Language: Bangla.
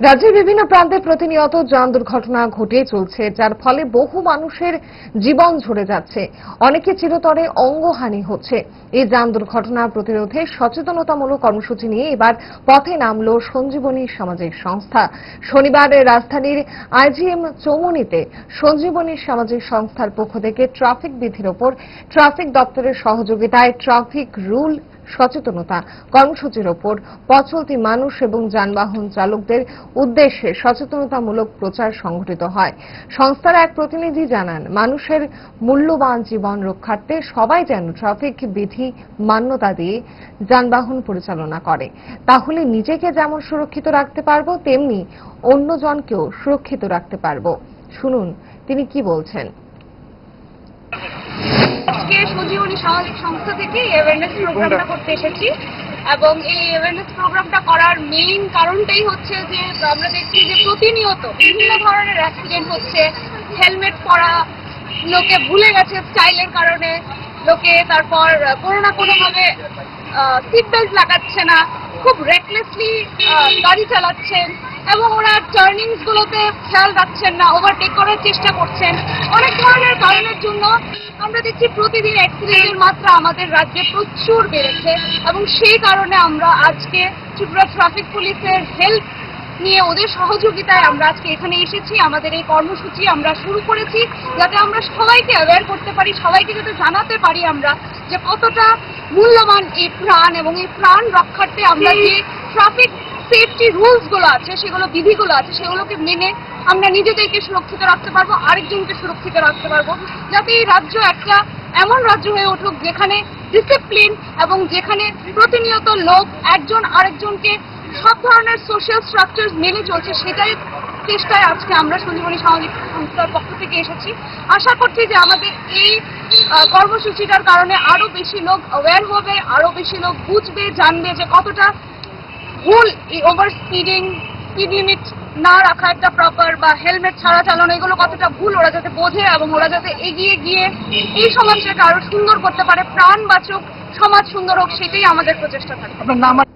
রাজ্যের বিভিন্ন প্রান্তে প্রতিনিয়ত যান দুর্ঘটনা ঘটে চলছে, যার ফলে বহু মানুষের জীবন ঝরে যাচ্ছে। অনেকে চিরতরে অঙ্গহানি হচ্ছে। এই যান দুর্ঘটনা প্রতিরোধে সচেতনতামূলক কর্মসূচি নিয়ে এবার পথে নামল সঞ্জীবনী সামাজিক সংস্থা। শনিবার রাজধানীর আইজিএম চৌমনিতে সঞ্জীবনী সামাজিক সংস্থার পক্ষ থেকে ট্রাফিক বিধির ওপর ট্রাফিক দপ্তরের সহযোগিতায় ট্রাফিক রুল সচেতনতা, কর্মসূচির ওপর পথচলতি মানুষ এবং যানবাহন চালকদের উদ্দেশ্যে সচেতনতামূলক প্রচার সংঘটিত হয়। সংস্থার এক প্রতিনিধি জানান, মানুষের মূল্যবান জীবন রক্ষার্থে সবাই যেন ট্রাফিক বিধি মান্যতা দিয়ে যানবাহন পরিচালনা করে। তাহলে নিজেকে যেমন সুরক্ষিত রাখতে পারব, তেমনি অন্যজনকেও সুরক্ষিত রাখতে পারব। শুনুন, তিনি কি বলছেন? আজকে সঞ্জীবনী সামাজিক সংস্থা থেকে অ্যাওয়ারনেস প্রোগ্রামটা করতে এসেছি। এবং এই অ্যাওয়ারনেস প্রোগ্রামটা করার মেইন কারণটাই হচ্ছে যে, আমরা দেখছি যে প্রতিনিয়ত বিভিন্ন ধরনের অ্যাক্সিডেন্ট হচ্ছে। হেলমেট পরা লোকে ভুলে গেছে স্টাইলের কারণে। লোকে তারপর কোনো না কোনোভাবে সিট বেল্ট লাগাচ্ছে না। খুব রেকলেসলি গাড়ি চালাচ্ছেন এবং ওরা টার্নিংস গুলোতে খেয়াল রাখছেন না ওভারটেক করার চেষ্টা করছেন। অনেক ধরনের কারণের জন্য আমরা দেখছি প্রতিদিন অ্যাক্সিডেন্টের মাত্রা আমাদের রাজ্যে প্রচুর বেড়েছে এবং সেই কারণে আমরা আজকে ত্রিপুরা ট্রাফিক পুলিশের হেল্প নিয়ে ওদের সহযোগিতায় আমরা আজকে এখানে এসেছি। আমাদের এই কর্মসূচি আমরা শুরু করেছি যাতে আমরা সবাইকে অ্যাওয়্যার করতে পারি, সবাইকে যাতে জানাতে পারি আমরা যে কতটা মূল্যবান এই প্রাণ এবং এই প্রাণ রক্ষার্থে আমরা যে ট্রাফিক সেফটি রুলসগুলো আছে, সেগুলো বিধিগুলো আছে, সেগুলোকে মেনে আমরা নিজেদেরকে সুরক্ষিত রাখতে পারব, আরেকজনকে সুরক্ষিত রাখতে পারব। যাতে এই রাজ্য একটা এমন রাজ্য হয়ে উঠুক যেখানে ডিসিপ্লিন এবং যেখানে প্রতিনিয়ত লোক একজন আরেকজনকে সব ধরনের সোশ্যাল স্ট্রাকচার মেনে চলছে, সেটাই চেষ্টায় আজকে আমরা সঞ্জীবনী সামাজিক সংস্থার পক্ষ থেকে এসেছি। আশা করছি যে আমাদের এই কর্মসূচিটার কারণে আরও বেশি লোক অ্যাওয়্যার হবে, আরও বেশি লোক বুঝবে, জানবে যে কতটা ভুল ওভার স্পিডিং স্পিড লিমিট না রাখা একটা প্রপার বা হেলমেট ছাড়া চালানো, এগুলো কতটা ভুল, ওরা যাতে বোঝে এবং ওরা যাতে এগিয়ে গিয়ে এই সমাজটাকে আরও সুন্দর করতে পারে, প্রাণ বাচক, সমাজ সুন্দর হোক, সেটাই আমাদের প্রচেষ্টা থাকে